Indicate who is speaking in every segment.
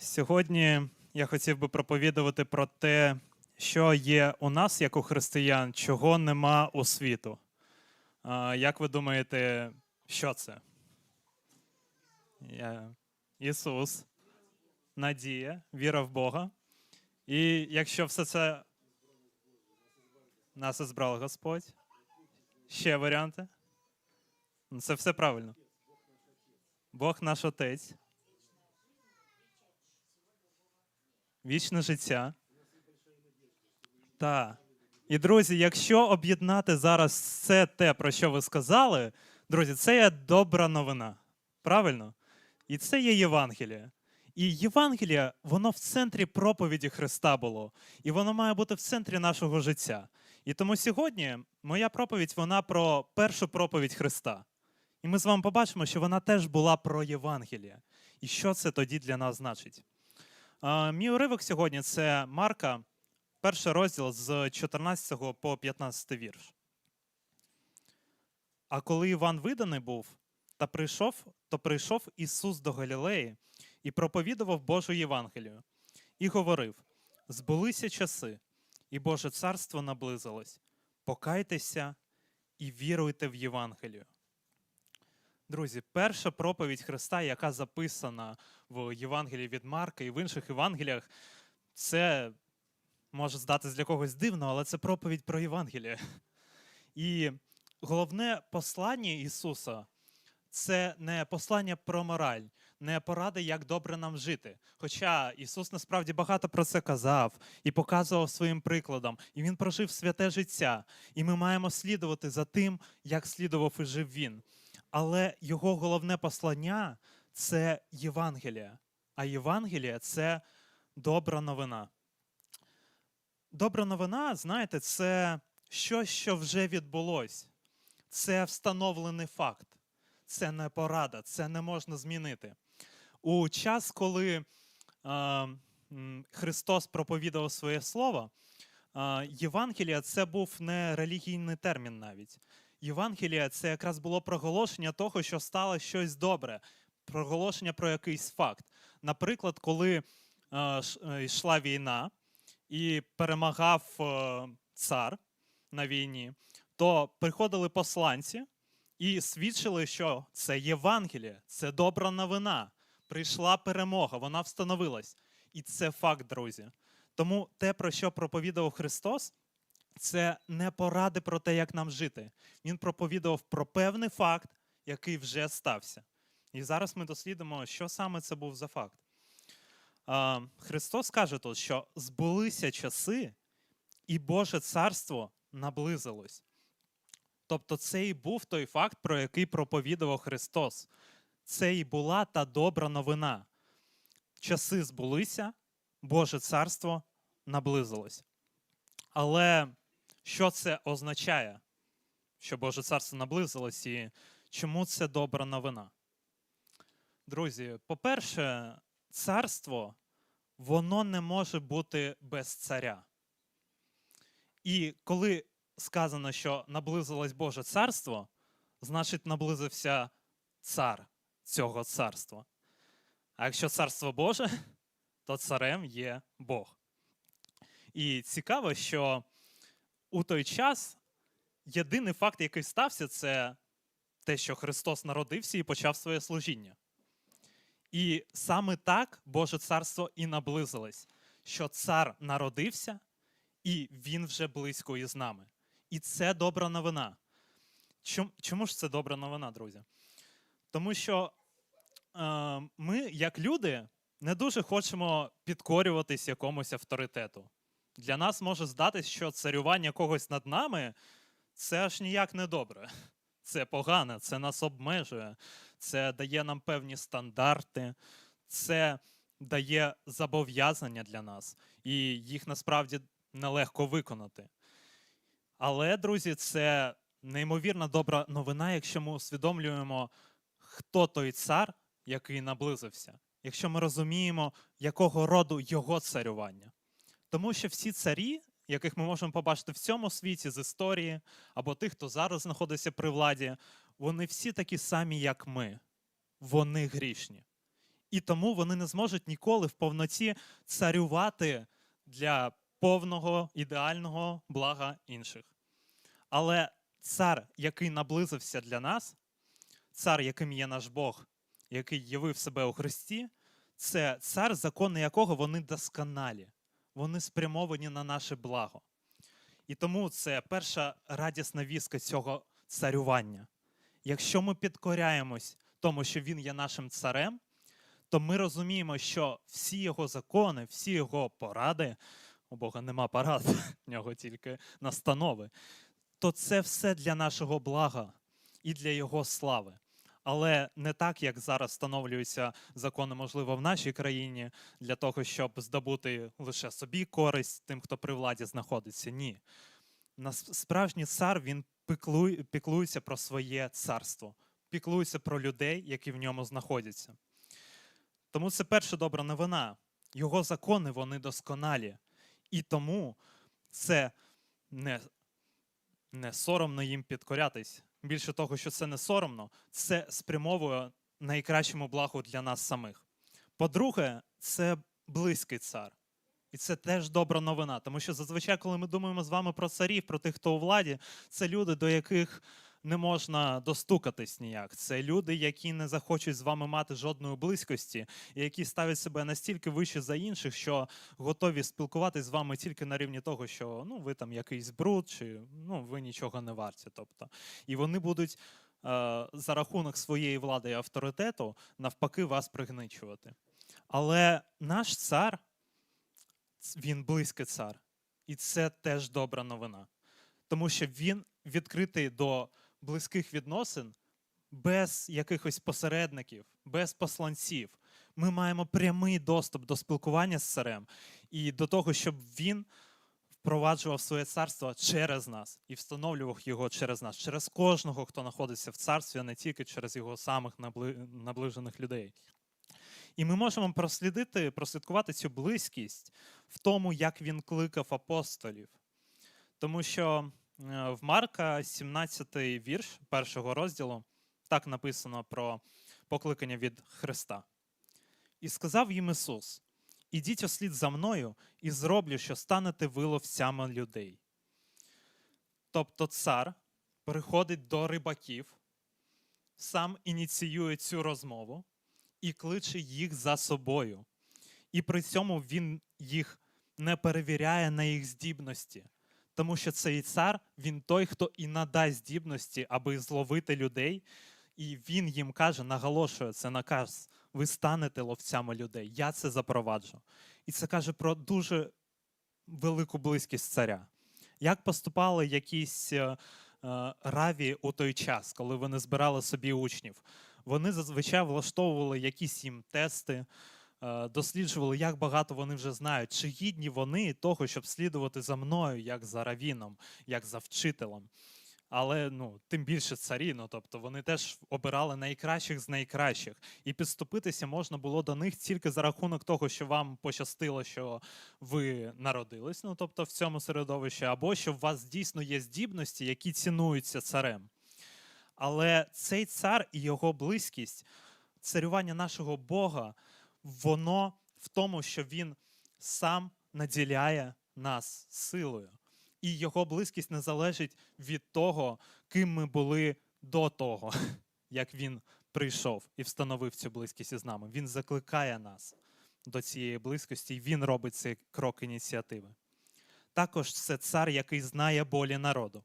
Speaker 1: Сьогодні я хотів би проповідувати про те, що є у нас, як у християн, чого нема у світу. Як ви думаєте, що це? Ісус, надія, віра в Бога. І якщо все це нас збрав Господь, ще варіанти? Ну, Це все правильно. Бог наш Отець. Вічне життя. Так. І, друзі, якщо об'єднати зараз все те, про що ви сказали, друзі, це є добра новина. Правильно? І це є Євангеліє. І Євангеліє, воно в центрі проповіді Христа було. І воно має бути в центрі нашого життя. І тому сьогодні моя проповідь вона про першу проповідь Христа. І ми з вами побачимо, що вона теж була про Євангеліє. І що це тоді для нас значить? Мій уривок сьогодні це Марка, перший розділ з 14 по 15 вірш. А коли Іван виданий був та прийшов, то прийшов Ісус до Галілеї і проповідував Божу Євангелію, і говорив: збулися часи, і Боже царство наблизилось. Покайтеся і віруйте в Євангелію. Друзі, перша проповідь Христа, яка записана в Євангелії від Марка і в інших Євангеліях, це може здатись для когось дивно, але це проповідь про Євангеліє. І головне послання Ісуса це не послання про мораль, не поради, як добре нам жити. Хоча Ісус насправді багато про це казав і показував своїм прикладом, і Він прожив святе життя. І ми маємо слідувати за тим, як слідував і жив Він. Але його головне послання це Євангелія. А Євангелія це добра новина. Добра новина, знаєте, це щось, що вже відбулось. Це встановлений факт. Це не порада, це не можна змінити. У час, коли е, Христос проповідував своє слово, е, Євангелія це був не релігійний термін навіть. Євангелія це якраз було проголошення того, що стало щось добре, проголошення про якийсь факт. Наприклад, коли е, е, йшла війна і перемагав е, цар на війні, то приходили посланці і свідчили, що це Євангеліє, це добра новина. Прийшла перемога, вона встановилась. І це факт, друзі. Тому те, про що проповідував Христос, це не поради про те, як нам жити. Він проповідував про певний факт, який вже стався. І зараз ми дослідимо, що саме це був за факт. Христос каже тут, що збулися часи, і Боже царство наблизилось. Тобто, це і був той факт, про який проповідував Христос. Це і була та добра новина. Часи збулися, Боже царство наблизилось. Але що це означає, що Боже царство наблизилось і чому це добра новина? Друзі, по-перше, царство воно не може бути без царя. І коли сказано, що наблизилось Боже царство, значить наблизився цар цього царства. А якщо царство Боже, то царем є Бог. І цікаво, що у той час єдиний факт, який стався, це те, що Христос народився і почав своє служіння. І саме так Боже царство і наблизилось, що цар народився, і він вже близько із нами. І це добра новина. Чому, ж це добра новина, друзі? Тому що е, ми, як люди, не дуже хочемо підкорюватись якомусь авторитету. Для нас може здатись, що царювання когось над нами це аж ніяк не добре. Це погано, це нас обмежує, це дає нам певні стандарти, це дає зобов'язання для нас, і їх насправді нелегко виконати. Але, друзі, це неймовірно добра новина, якщо ми усвідомлюємо, хто той цар, який наблизився, якщо ми розуміємо, якого роду його царювання. Тому що всі царі, яких ми можемо побачити в цьому світі з історії, або тих, хто зараз знаходиться при владі, вони всі такі самі, як ми. Вони грішні. І тому вони не зможуть ніколи в повноті царювати для повного ідеального блага інших. Але цар, який наблизився для нас, цар, яким є наш Бог, який явив себе у Христі, це цар, закони якого вони досконалі, вони спрямовані на наше благо. І тому це перша радісна віска цього царювання. Якщо ми підкоряємось тому, що він є нашим царем, то ми розуміємо, що всі його закони, всі його поради, у Бога нема порад, в нього тільки настанови, то це все для нашого блага і для його слави. Але не так, як зараз встановлюються закони, можливо, в нашій країні для того, щоб здобути лише собі користь тим, хто при владі знаходиться. Ні. Справжній цар він піклується про своє царство, піклується про людей, які в ньому знаходяться. Тому це перша добра новина. Його закони вони досконалі. І тому це не, не соромно їм підкорятись. Більше того, що це не соромно, це спрямовує найкращому благу для нас самих. По-друге, це близький цар. І це теж добра новина, тому що зазвичай, коли ми думаємо з вами про царів, про тих, хто у владі, це люди, до яких не можна достукатись ніяк. Це люди, які не захочуть з вами мати жодної близькості, і які ставлять себе настільки вище за інших, що готові спілкуватись з вами тільки на рівні того, що ну ви там якийсь бруд, чи ну ви нічого не варті. Тобто, і вони будуть е, за рахунок своєї влади і авторитету навпаки вас пригничувати. Але наш цар, він близький цар, і це теж добра новина, тому що він відкритий до близьких відносин без якихось посередників, без посланців. Ми маємо прямий доступ до спілкування з царем і до того, щоб він впроваджував своє царство через нас і встановлював його через нас, через кожного, хто знаходиться в царстві, а не тільки через його самих наближених людей. І ми можемо прослідити, прослідкувати цю близькість в тому, як він кликав апостолів. Тому що в Марка 17 вірш першого розділу так написано про покликання від Христа. І сказав їм Ісус: Ідіть ослід за мною, і зроблю, що станете ви ловцями людей. Тобто цар приходить до рибаків, сам ініціює цю розмову і кличе їх за собою. І при цьому він їх не перевіряє на їх здібності. Тому що цей цар, він той, хто і надасть здібності, аби зловити людей. І він їм каже, наголошує це наказ. Ви станете ловцями людей. Я це запроваджу. І це каже про дуже велику близькість царя. Як поступали якісь е, е, раві у той час, коли вони збирали собі учнів? Вони зазвичай влаштовували якісь їм тести, досліджували, як багато вони вже знають, чи гідні вони того, щоб слідувати за мною, як за равіном, як за вчителем. Але ну, тим більше царі, ну, тобто вони теж обирали найкращих з найкращих. І підступитися можна було до них тільки за рахунок того, що вам пощастило, що ви народились, ну тобто в цьому середовищі, або що у вас дійсно є здібності, які цінуються царем. Але цей цар і його близькість, царювання нашого Бога, воно в тому, що він сам наділяє нас силою. І його близькість не залежить від того, ким ми були до того, як він прийшов і встановив цю близькість із нами. Він закликає нас до цієї близькості, і він робить цей крок ініціативи. Також це цар, який знає болі народу,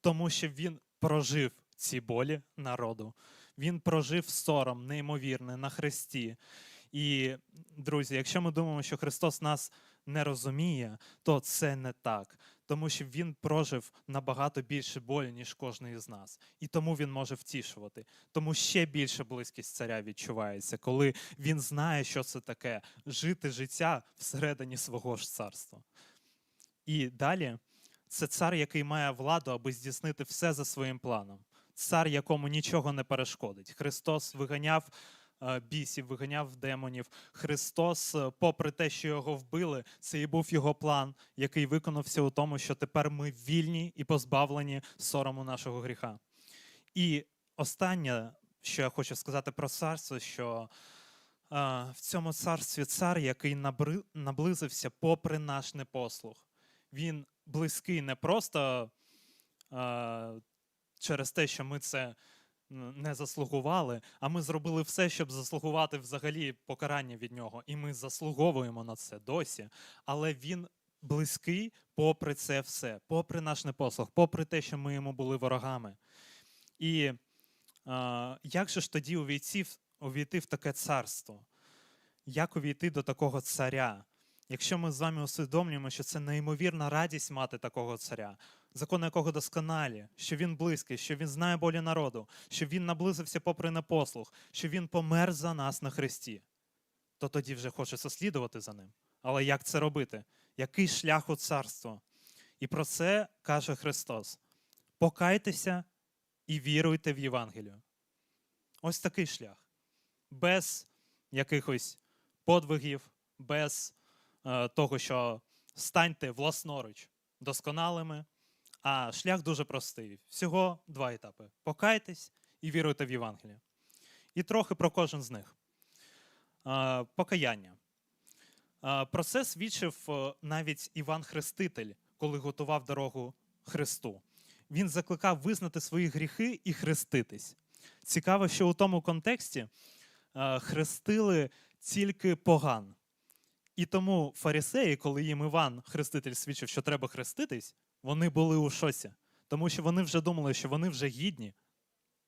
Speaker 1: тому що він прожив ці болі народу. Він прожив сором неймовірний на хресті. І, друзі, якщо ми думаємо, що Христос нас не розуміє, то це не так. Тому що він прожив набагато більше болі, ніж кожен із нас. І тому він може втішувати. Тому ще більше близькість царя відчувається, коли він знає, що це таке жити життя всередині свого ж царства. І далі це цар, який має владу, аби здійснити все за своїм планом. Цар, якому нічого не перешкодить. Христос виганяв бісів, виганяв демонів. Христос, е, попри те, що його вбили, це і був його план, який виконався у тому, що тепер ми вільні і позбавлені сорому нашого гріха. І останнє, що я хочу сказати про царство, що а, в цьому царстві цар, який набри- наблизився попри наш непослух. Він близький не просто а, через те, що ми це не заслугували, а ми зробили все, щоб заслугувати взагалі покарання від нього. І ми заслуговуємо на це досі. Але він близький попри це все, попри наш непослух, попри те, що ми йому були ворогами. І а, як же ж тоді увійти, увійти в таке царство? Як увійти до такого царя? Якщо ми з вами усвідомлюємо, що це неймовірна радість мати такого царя, закони якого досконалі, що він близький, що він знає болі народу, що він наблизився попри непослух, що він помер за нас на хресті, то тоді вже хочеться слідувати за ним. Але як це робити? Який шлях у царство? І про це каже Христос: покайтеся і віруйте в Євангелію. Ось такий шлях. Без якихось подвигів, без е, того, що станьте власноруч досконалими. А шлях дуже простий. Всього два етапи: покайтесь і віруйте в Євангеліє. І трохи про кожен з них. Покаяння. Про це свідчив е, навіть Іван Хреститель, коли готував дорогу Христу. Він закликав визнати свої гріхи і хреститись. Цікаво, що у тому контексті е, хрестили тільки поган. І тому фарисеї, коли їм Іван Хреститель свідчив, що треба хреститись, вони були у шоці, тому що вони вже думали, що вони вже гідні,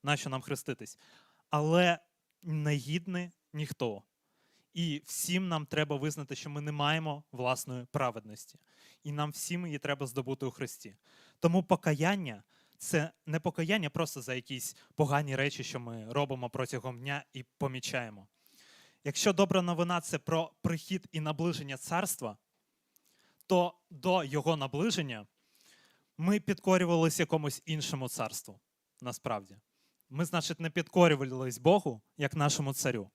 Speaker 1: нащо нам хреститись. Але не гідний ніхто. І всім нам треба визнати, що ми не маємо власної праведності. І нам всім її треба здобути у Христі. Тому покаяння це не покаяння просто за якісь погані речі, що ми робимо протягом дня і помічаємо. Якщо добра новина це про прихід і наближення царства, то до його наближення ми підкорювалися якомусь іншому царству. Насправді. Ми, значить, не підкорювались Богу як нашому царю.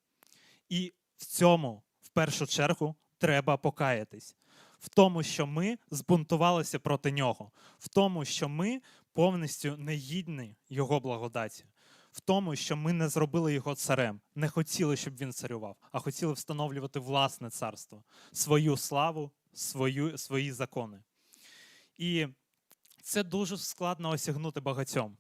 Speaker 1: І в цьому, в першу чергу, треба покаятись. В тому, що ми збунтувалися проти нього, в тому, що ми повністю не гідні його благодаті, в тому, що ми не зробили його царем, не хотіли, щоб він царював, а хотіли встановлювати власне царство, свою славу, свою, свої закони. І це дуже складно осягнути багатьом.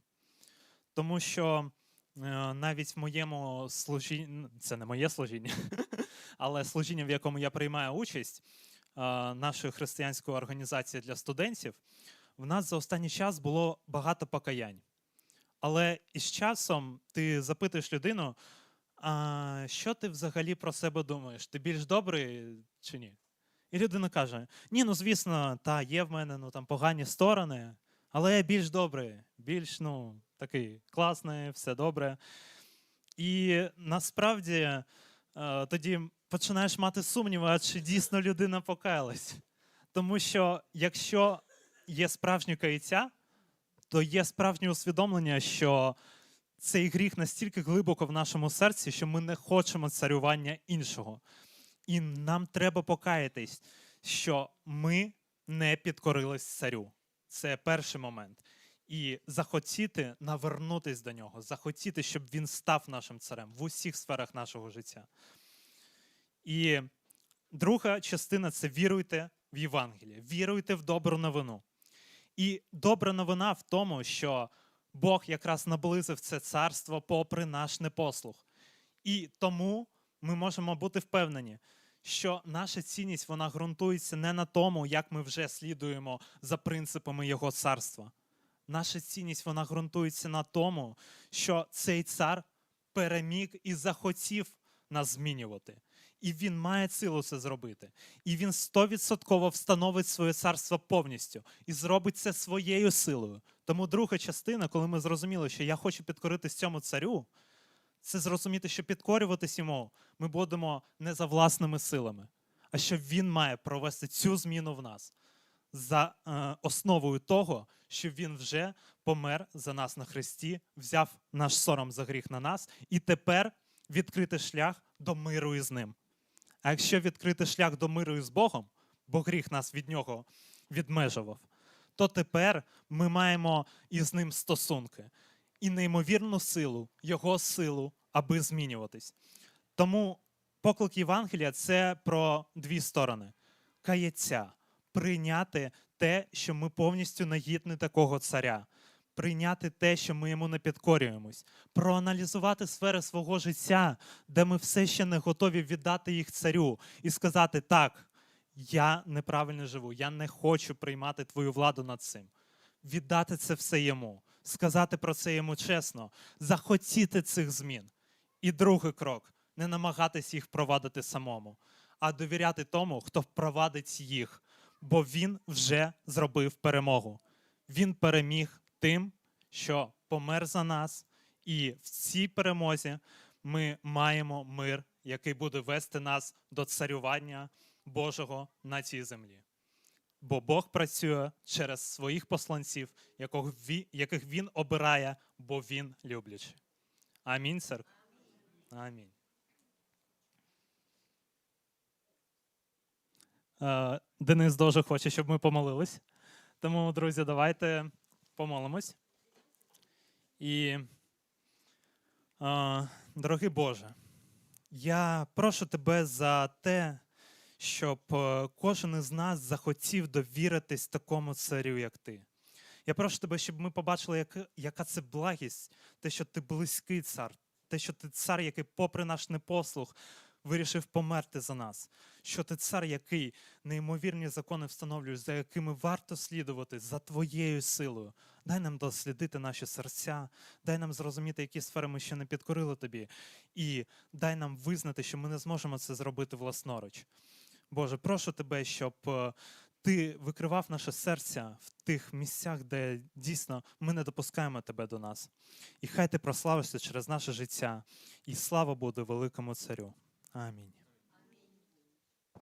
Speaker 1: Тому що е, навіть в моєму служінні, це не моє служіння, але служіння, в якому я приймаю участь, е, нашої християнської організації для студентів, в нас за останній час було багато покаянь. Але із часом ти запитуєш людину, а що ти взагалі про себе думаєш? Ти більш добрий чи ні? І людина каже: Ні, ну звісно, та є в мене ну, там погані сторони, але я більш добрий, більш ну, такий класний, все добре. І насправді е, тоді починаєш мати сумніви, а чи дійсно людина покаялась. Тому що якщо є справжнє каяття, то є справжнє усвідомлення, що цей гріх настільки глибоко в нашому серці, що ми не хочемо царювання іншого. І нам треба покаятись, що ми не підкорились царю. Це перший момент. І захотіти навернутись до нього, захотіти, щоб він став нашим царем в усіх сферах нашого життя. І друга частина це віруйте в Євангеліє, віруйте в добру новину. І добра новина в тому, що Бог якраз наблизив це царство попри наш непослух. І тому ми можемо бути впевнені, що наша цінність вона ґрунтується не на тому, як ми вже слідуємо за принципами Його царства. Наша цінність вона ґрунтується на тому, що цей цар переміг і захотів нас змінювати. І він має силу це зробити. І він стовідсотково встановить своє царство повністю і зробить це своєю силою. Тому друга частина, коли ми зрозуміли, що я хочу підкоритись цьому царю, це зрозуміти, що підкорюватись йому ми будемо не за власними силами, а що він має провести цю зміну в нас за е, основою того, що він вже помер за нас на хресті, взяв наш сором за гріх на нас, і тепер відкрити шлях до миру із ним. А якщо відкрити шлях до миру із Богом, бо гріх нас від нього відмежував, то тепер ми маємо із ним стосунки і неймовірну силу, його силу, аби змінюватись. Тому поклик Євангелія це про дві сторони: каяття, прийняти те, що ми повністю нагідні такого царя, прийняти те, що ми йому не підкорюємось, проаналізувати сфери свого життя, де ми все ще не готові віддати їх царю, і сказати: так, я неправильно живу, я не хочу приймати твою владу над цим. Віддати це все йому, сказати про це йому чесно, захотіти цих змін. І другий крок не намагатись їх впровадити самому, а довіряти тому, хто впровадить їх, бо він вже зробив перемогу. Він переміг тим, що помер за нас, і в цій перемозі ми маємо мир, який буде вести нас до царювання Божого на цій землі. Бо Бог працює через своїх посланців, яких Він обирає, бо Він люблячий. Амінь, церква. Амінь. Е, Денис дуже хоче, щоб ми помолились. Тому, друзі, давайте помолимось. І, е, дорогий Боже, я прошу тебе за те, щоб е, кожен із нас захотів довіритись такому царю, як ти. Я прошу тебе, щоб ми побачили, як, яка це благість, те, що ти близький цар, те, що ти цар, який, попри наш непослух, вирішив померти за нас. Що ти цар, який неймовірні закони встановлюєш, за якими варто слідувати за твоєю силою. Дай нам дослідити наші серця, дай нам зрозуміти, які сфери ми ще не підкорили тобі, і дай нам визнати, що ми не зможемо це зробити власноруч. Боже, прошу тебе, щоб е, ти викривав наше серця в тих місцях, де дійсно ми не допускаємо тебе до нас. І хай ти прославишся через наше життя, і слава буде великому царю. Амінь.